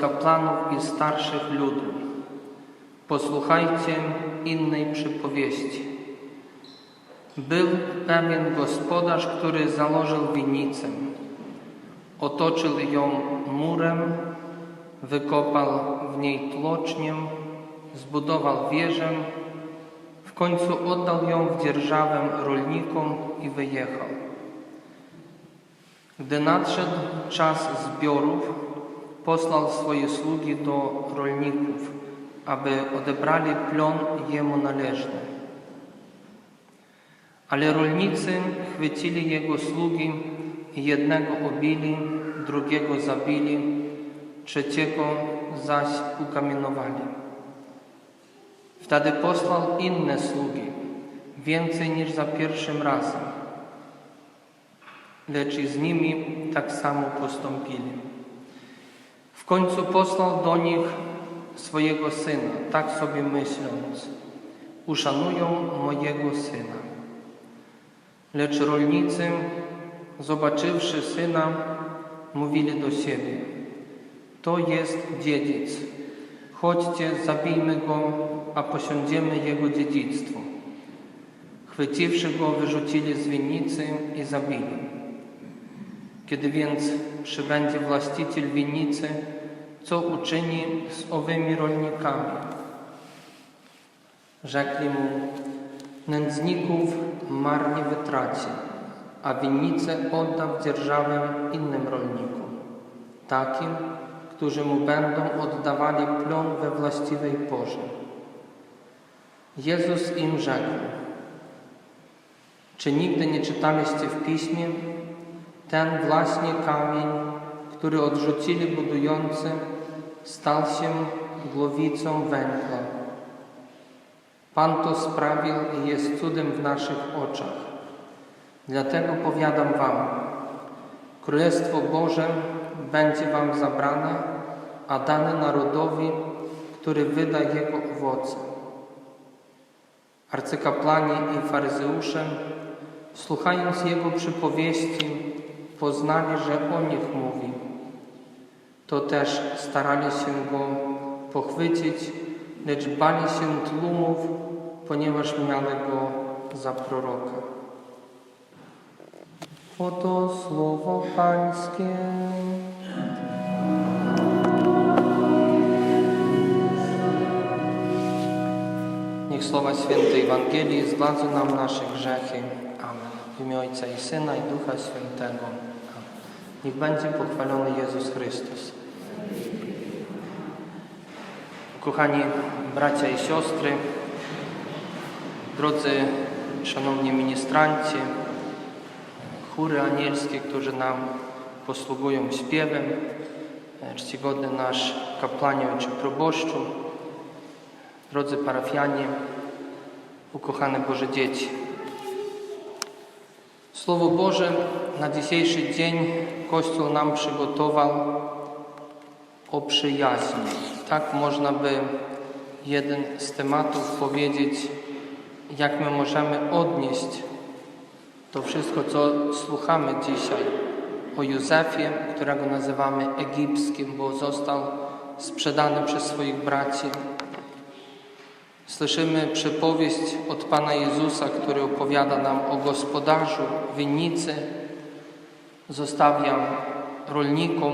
arcykapłanów i starszych ludu: Posłuchajcie innej przypowieści. Był pewien gospodarz, który założył winnicę. Otoczył ją murem, wykopał w niej tłocznię, zbudował wieżę, w końcu oddał ją w dzierżawę rolnikom i wyjechał. Gdy nadszedł czas zbiorów, posłał swoje sługi do rolników, aby odebrali plon jemu należny. Ale rolnicy chwycili jego sługi i jednego obili, drugiego zabili, trzeciego zaś ukamienowali. Wtedy posłał inne sługi, więcej niż za pierwszym razem, lecz i z nimi tak samo postąpili. W końcu posłał do nich swojego syna, tak sobie myśląc, uszanują mojego syna. Lecz rolnicy, zobaczywszy syna, mówili do siebie: To jest dziedzic. Chodźcie, zabijmy go, a posiądziemy jego dziedzictwo. Chwyciwszy go, wyrzucili z winnicy i zabili. Kiedy więc przybędzie właściciel winnicy, co uczyni z owymi rolnikami? Rzekli mu, Nędzników marnie wytraci, a winnicę odda w dzierżawę innym rolnikom, takim, którzy mu będą oddawali plon we właściwej porze. Jezus im rzekł, czy nigdy nie czytaliście w Piśmie ten właśnie kamień, który odrzucili budujący, stał się głowicą węgla. Pan to sprawił i jest cudem w naszych oczach. Dlatego powiadam Wam, Królestwo Boże będzie Wam zabrane, a dane narodowi, który wyda jego owoce. Arcykapłani i faryzeusze, słuchając jego przypowieści, poznali, że o nich mówi. To też starali się go pochwycić, lecz bali się tłumów, ponieważ miały go za proroka. Oto słowo Pańskie. Niech słowa świętej Ewangelii zgładzą nam nasze grzechy. Amen. W imię Ojca i Syna i Ducha Świętego. Niech będzie pochwalony Jezus Chrystus. Kochani bracia i siostry, drodzy szanowni ministranci, chóry anielskie, którzy nam posługują śpiewem, czcigodny nasz kapłanie czy proboszczu, drodzy parafianie, ukochane Boże dzieci. Słowo Boże na dzisiejszy dzień Kościół nam przygotował o przyjaźni. Tak można by jeden z tematów powiedzieć, jak my możemy odnieść to wszystko, co słuchamy dzisiaj o Józefie, którego nazywamy egipskim, bo został sprzedany przez swoich braci. Słyszymy przypowieść od Pana Jezusa, który opowiada nam o gospodarzu winnicy. Zostawia rolnikom,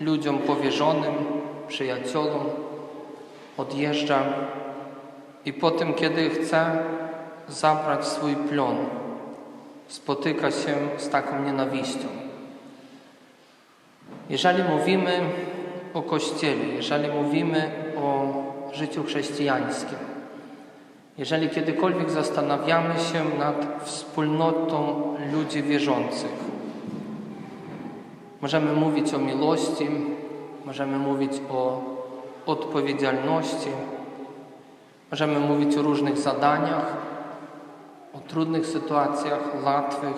ludziom powierzonym, przyjaciołom, odjeżdża i potem, kiedy chce zabrać swój plon, spotyka się z taką nienawiścią. Jeżeli mówimy o Kościele, jeżeli mówimy o życiu chrześcijańskim, jeżeli kiedykolwiek zastanawiamy się nad wspólnotą ludzi wierzących, możemy mówić o miłości, możemy mówić o odpowiedzialności, możemy mówić o różnych zadaniach, o trudnych sytuacjach, łatwych,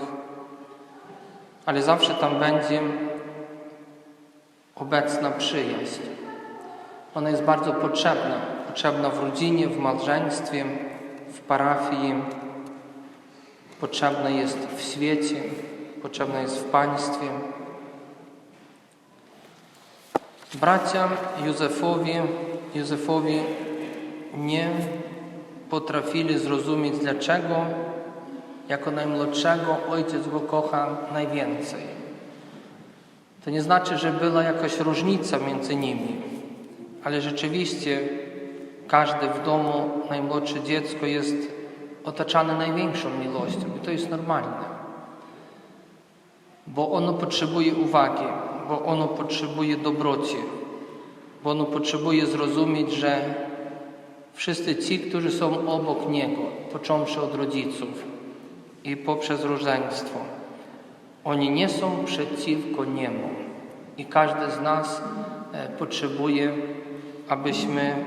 ale zawsze tam będzie obecna przyjaźń. Ona jest bardzo potrzebna. Potrzebna w rodzinie, w małżeństwie, w parafii, potrzebna jest w świecie, potrzebna jest w państwie. Bracia Józefowi, Józefowi nie potrafili zrozumieć, dlaczego jako najmłodszego ojciec go kocha najwięcej. To nie znaczy, że była jakaś różnica między nimi, ale rzeczywiście każdy w domu, najmłodsze dziecko jest otaczane największą miłością i to jest normalne. Bo ono potrzebuje uwagi, bo ono potrzebuje dobroci, bo ono potrzebuje zrozumieć, że wszyscy ci, którzy są obok niego, począwszy od rodziców i poprzez różeństwo, oni nie są przeciwko niemu. I każdy z nas e, potrzebuje, abyśmy e,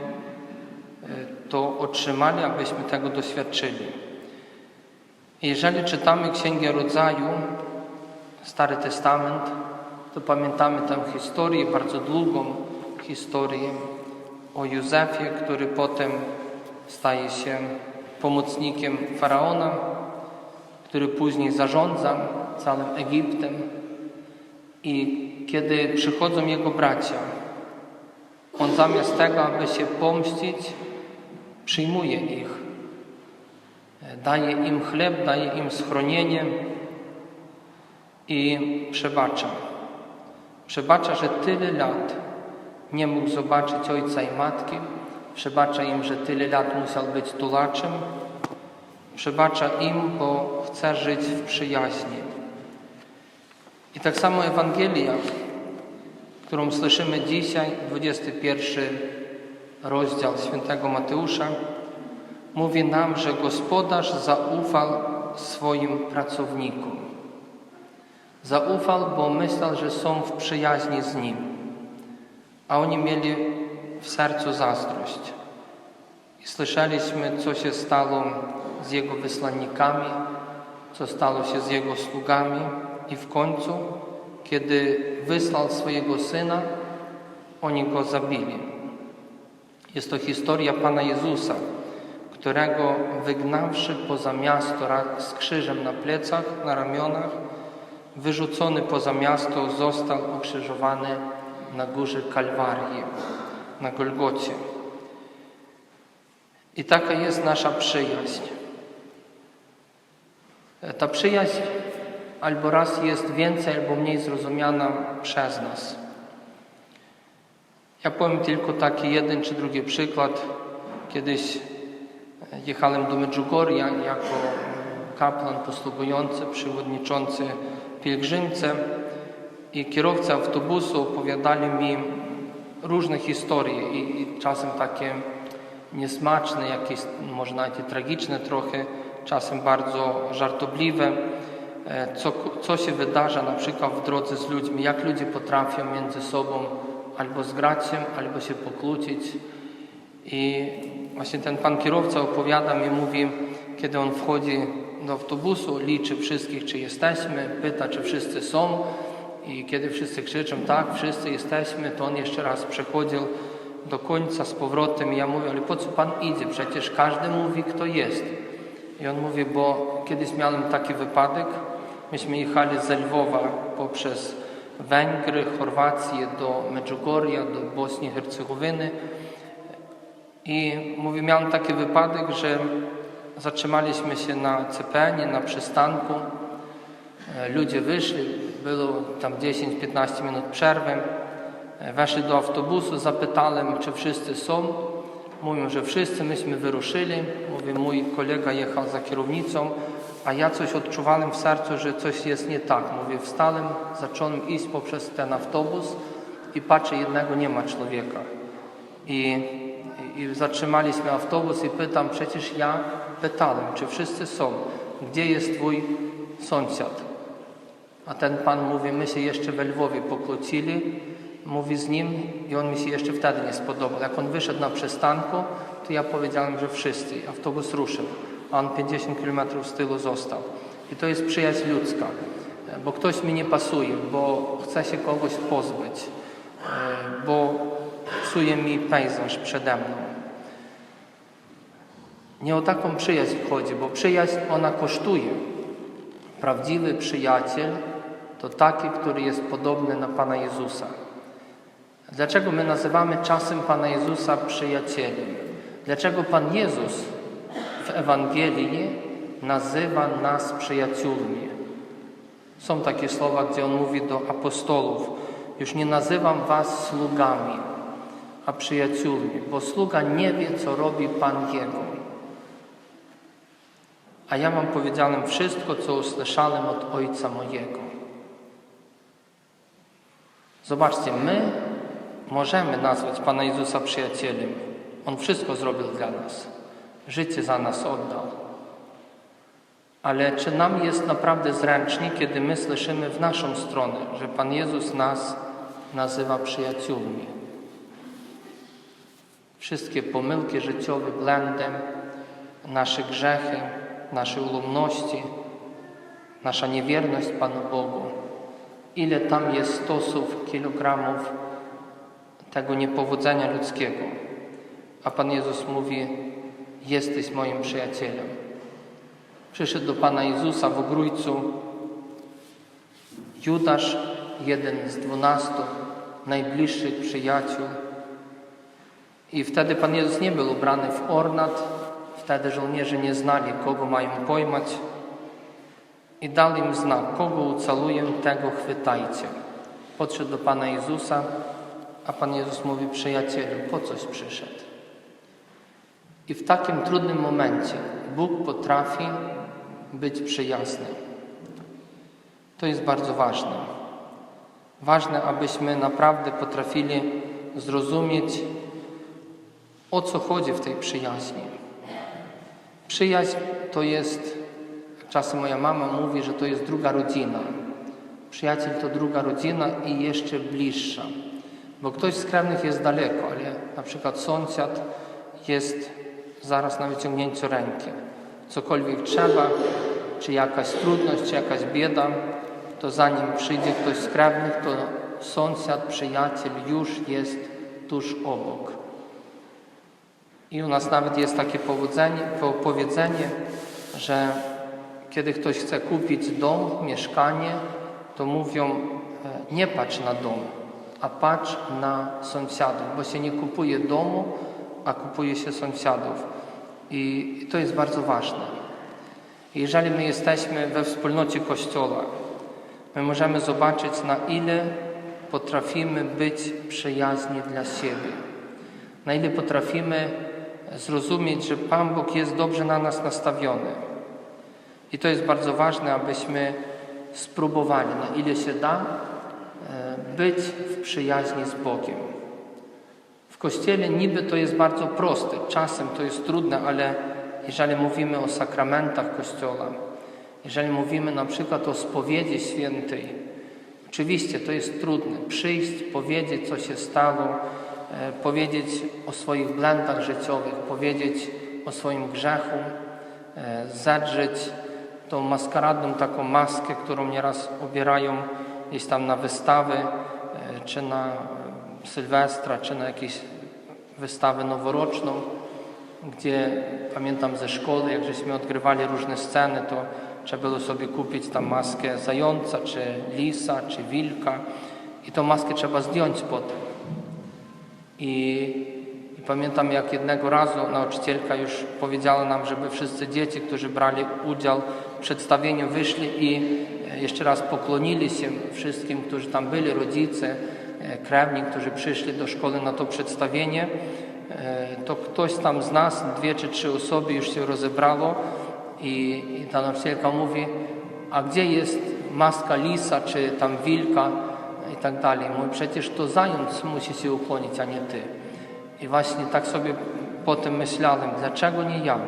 to otrzymali, abyśmy tego doświadczyli. Jeżeli czytamy Księgę Rodzaju, Stary Testament, to pamiętamy tę historię, bardzo długą historię o Józefie, który potem staje się pomocnikiem faraona, który później zarządza całym Egiptem. I kiedy przychodzą jego bracia, on zamiast tego, aby się pomścić, przyjmuje ich. Daje im chleb, daje im schronienie i przebacza. Przebacza, że tyle lat nie mógł zobaczyć ojca i matki. Przebacza im, że tyle lat musiał być tulaczem. Przebacza im, bo chce żyć w przyjaźni. I tak samo Ewangelia, którą słyszymy dzisiaj, 21 rozdział świętego Mateusza, mówi nam, że gospodarz zaufał swoim pracownikom. Zaufał, bo myślał, że są w przyjaźni z nim, a oni mieli w sercu zazdrość. I słyszeliśmy, co się stało z jego wysłannikami, co stało się z jego sługami, i w końcu, kiedy wysłał swojego syna, oni go zabili. Jest to historia Pana Jezusa, którego wygnawszy poza miasto z krzyżem na plecach, na ramionach, wyrzucony poza miasto, został ukrzyżowany na górze Kalwarii, na Golgocie. I taka jest nasza przyjaźń. Ta przyjaźń albo raz jest więcej albo mniej zrozumiana przez nas. Ja powiem tylko taki jeden czy drugi przykład. Kiedyś jechałem do Medjugorja jako kaplan posługujący, przewodniczący pielgrzymce i kierowcy autobusu opowiadali mi różne historie i, i czasem takie niesmaczne, jakieś może nawet i tragiczne trochę, czasem bardzo żartobliwe, e, co, co się wydarza na przykład w drodze z ludźmi, jak ludzie potrafią między sobą albo zgrać się, albo się pokłócić. I właśnie ten pan kierowca opowiada mi, mówi, kiedy on wchodzi do autobusu, liczy wszystkich, czy jesteśmy, pyta, czy wszyscy są. I kiedy wszyscy krzyczą, tak, wszyscy jesteśmy, to on jeszcze raz przechodził do końca z powrotem i ja mówię, ale po co Pan idzie? Przecież każdy mówi, kto jest. I on mówi, bo kiedyś miałem taki wypadek, myśmy jechali z Lwowa poprzez Węgry, Chorwację do Medjugorja, do Bośni i Hercegowiny i mówi, miałem taki wypadek, że zatrzymaliśmy się na CPN, na przystanku, E, ludzie wyszli, było tam 10-15 minut przerwy. E, weszli do autobusu, zapytałem, czy wszyscy są. Mówią, że wszyscy, myśmy wyruszyli. Mówi, mój kolega jechał za kierownicą, a ja coś odczuwałem w sercu, że coś jest nie tak. Mówię, wstałem, zacząłem iść poprzez ten autobus i patrzę, jednego nie ma człowieka. I, i zatrzymaliśmy autobus i pytam, przecież ja czy wszyscy są, gdzie jest twój sąsiad? A ten pan mówi, my się jeszcze we Lwowie pokłócili, mówi z nim i on mi się jeszcze wtedy nie spodobał. Jak on wyszedł na przystanku, to ja powiedziałem, że wszyscy. Autobus ruszył, a on 50 km z tyłu został. I to jest przyjaźń ludzka. bo ktoś mi nie pasuje, bo chce się kogoś pozbyć, e, bo psuje mi pejzaż przede mną. Nie o taką przyjaźń chodzi, bo przyjaźń ona kosztuje. Prawdziwy przyjaciel to taki, który jest podobny na Pana Jezusa. Dlaczego my nazywamy czasem Pana Jezusa przyjacielem? Dlaczego Pan Jezus w Ewangelii nazywa nas przyjaciółmi? Są takie słowa, gdzie On mówi do apostolów: Już nie nazywam Was sługami, a przyjaciółmi, bo sługa nie wie, co robi Pan Jego. A ja Wam powiedziałem wszystko, co usłyszałem od Ojca mojego. Zobaczcie, my możemy nazwać Pana Jezusa przyjacielem. On wszystko zrobił dla nas. Życie za nas oddał. Ale czy nam jest naprawdę zręcznie, kiedy my słyszymy w naszą stronę, że Pan Jezus nas nazywa przyjaciółmi? Wszystkie pomyłki życiowe, blendem, nasze grzechy, nasze ulomności, nasza niewierność Panu Bogu, ile tam jest stosów, kilogramów tego niepowodzenia ludzkiego. A Pan Jezus mówi: Jesteś moim przyjacielem. Przyszedł do Pana Jezusa w ogrójcu Judasz, jeden z dwunastu najbliższych przyjaciół. I wtedy Pan Jezus nie był ubrany w ornat, wtedy żołnierze nie znali, kogo mają pojmać. I dał im znak, kogo ucaluję, tego chwytajcie. Podszedł do Pana Jezusa, a Pan Jezus mówi, przyjacielu, po coś przyszedł. I w takim trudnym momencie Bóg potrafi być przyjazny. To jest bardzo ważne. Ważne, abyśmy naprawdę potrafili zrozumieć, o co chodzi w tej przyjaźni. Przyjaźń to jest, czasem moja mama mówi, że to jest druga rodzina. Przyjaciel to druga rodzina i jeszcze bliższa. Bo ktoś z krewnych jest daleko, ale na przykład sąsiad jest zaraz na wyciągnięciu ręki. Cokolwiek trzeba, czy jakaś trudność, czy jakaś bieda, to zanim przyjdzie ktoś z krewnych, to sąsiad, przyjaciel już jest tuż obok. I u nas nawet jest takie powiedzenie, że kiedy ktoś chce kupić dom, mieszkanie, to mówią e, nie patrz na dom, a patrz na sąsiadów, bo się nie kupuje domu, a kupuje się sąsiadów. I to jest bardzo ważne. Jeżeli my jesteśmy we wspólnocie Kościoła, my możemy zobaczyć, na ile potrafimy być przyjazni dla siebie, na ile potrafimy zrozumieć, że Pan Bóg jest dobrze na nas nastawiony. I to jest bardzo ważne, abyśmy spróbowali, na ile się da, e, być w przyjaźni z Bogiem. W Kościele niby to jest bardzo proste, czasem to jest trudne, ale jeżeli mówimy o sakramentach Kościoła, jeżeli mówimy na przykład o spowiedzi świętej, oczywiście to jest trudne. Przyjść, powiedzieć, co się stało, powiedzieć o swoich błędach życiowych, powiedzieć o swoim grzechu, e, zadrzeć tą maskaradną taką maskę, którą nieraz ubierają gdzieś tam na wystawy, e, czy na Sylwestra, czy na jakieś wystawę noworoczną, gdzie pamiętam ze szkoły, jak żeśmy odgrywali różne sceny, to trzeba było sobie kupić tam maskę zająca, czy lisa, czy wilka i tą maskę trzeba zdjąć potem. I, I, pamiętam, jak jednego razu nauczycielka już powiedziała nam, żeby wszyscy dzieci, którzy brali udział w przedstawieniu, wyszli i jeszcze raz poklonili się wszystkim, którzy tam byli, rodzice, E, krewni, którzy przyszli do szkoły na to przedstawienie, e, to ktoś tam z nas, dwie czy trzy osoby już się rozebrało i, i ta nauczycielka mówi, a gdzie jest maska lisa, czy tam wilka i tak dalej. Mówi, przecież to zając musi się ukłonić, a nie ty. I właśnie tak sobie potem myślałem, dlaczego nie ja?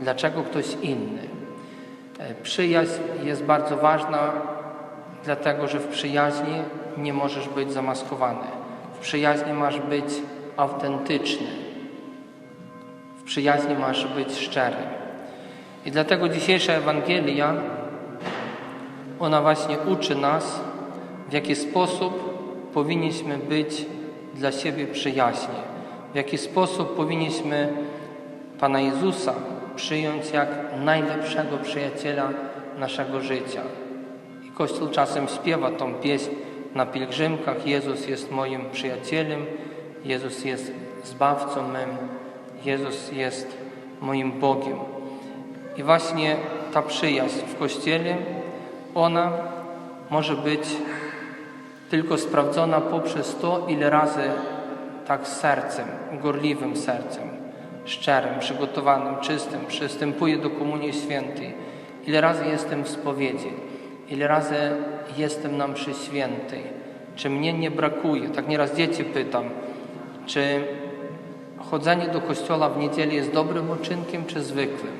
Dlaczego ktoś inny? E, przyjaźń jest bardzo ważna, dlatego że w przyjaźni nie możesz być zamaskowany. W przyjaźni masz być autentyczny. W przyjaźni masz być szczery. I dlatego dzisiejsza Ewangelia ona właśnie uczy nas, w jaki sposób powinniśmy być dla siebie przyjaźni, w jaki sposób powinniśmy Pana Jezusa przyjąć jak najlepszego przyjaciela naszego życia. I Kościół czasem śpiewa tą pieśń na pielgrzymkach: Jezus jest moim przyjacielem, Jezus jest zbawcą mym, Jezus jest moim Bogiem. I właśnie ta przyjaźń w Kościele, ona może być tylko sprawdzona poprzez to, ile razy tak sercem, gorliwym sercem, szczerym, przygotowanym, czystym przystępuję do Komunii Świętej. Ile razy jestem w spowiedzi, ile razy jestem na mszy świętej, czy mnie nie brakuje. Tak nieraz dzieci pytam, czy chodzenie do kościoła w niedzielę jest dobrym uczynkiem, czy zwykłym?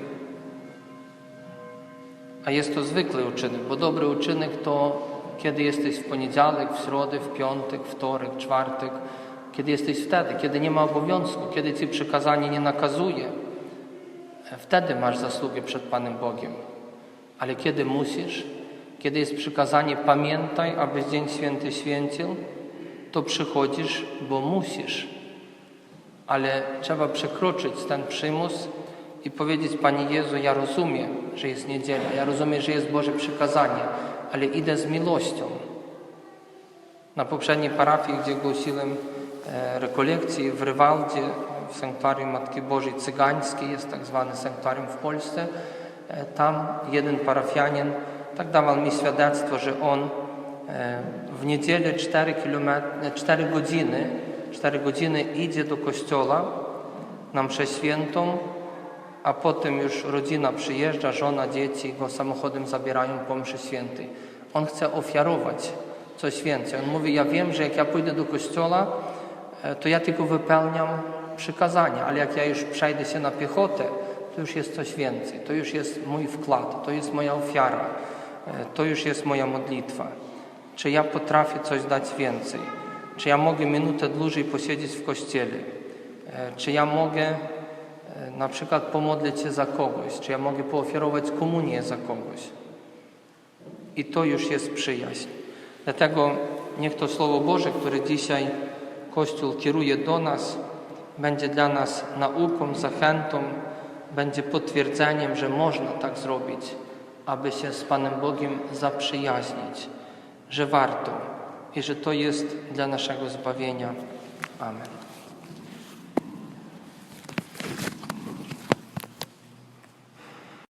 A jest to zwykły uczynek, bo dobry uczynek to kiedy jesteś w poniedziałek, w środę, w piątek, wtorek, czwartek, kiedy jesteś wtedy, kiedy nie ma obowiązku, kiedy ci przykazanie nie nakazuje, wtedy masz zasługę przed Panem Bogiem. Ale kiedy musisz, kiedy jest przykazanie pamiętaj, abyś Dzień Święty święcił, to przychodzisz, bo musisz. Ale trzeba przekroczyć ten przymus i powiedzieć Panie Jezu, ja rozumiem, że jest niedziela, ja rozumiem, że jest Boże przykazanie, ale idę z miłością. Na poprzedniej parafii, gdzie głosiłem e, rekolekcje w Rywaldzie, w sanktuarium Matki Bożej Cygańskiej, jest tak zwany sanktuarium w Polsce, e, tam jeden parafianin tak dawał mi świadectwo, że on e, w niedzielę 4, kilometry, 4 godziny 4 godziny idzie do kościoła na mszę świętą, a potem już rodzina przyjeżdża, żona, dzieci go samochodem zabierają po mszy świętej. On chce ofiarować coś więcej. On mówi, ja wiem, że jak ja pójdę do kościoła, e, to ja tylko wypełniam przykazania, ale jak ja już przejdę się na piechotę, to już jest coś więcej. To już jest mój wkład, to jest moja ofiara, e, to już jest moja modlitwa. Czy ja potrafię coś dać więcej? Czy ja mogę minutę dłużej posiedzieć w kościele? E, Czy ja mogę na przykład pomodlić się za kogoś? Czy ja mogę poofiarować komunię za kogoś? I to już jest przyjaźń. Dlatego niech to Słowo Boże, które dzisiaj Kościół kieruje do nas, będzie dla nas nauką, zachętą, będzie potwierdzeniem, że można tak zrobić, aby się z Panem Bogiem zaprzyjaźnić, że warto i że to jest dla naszego zbawienia. Amen.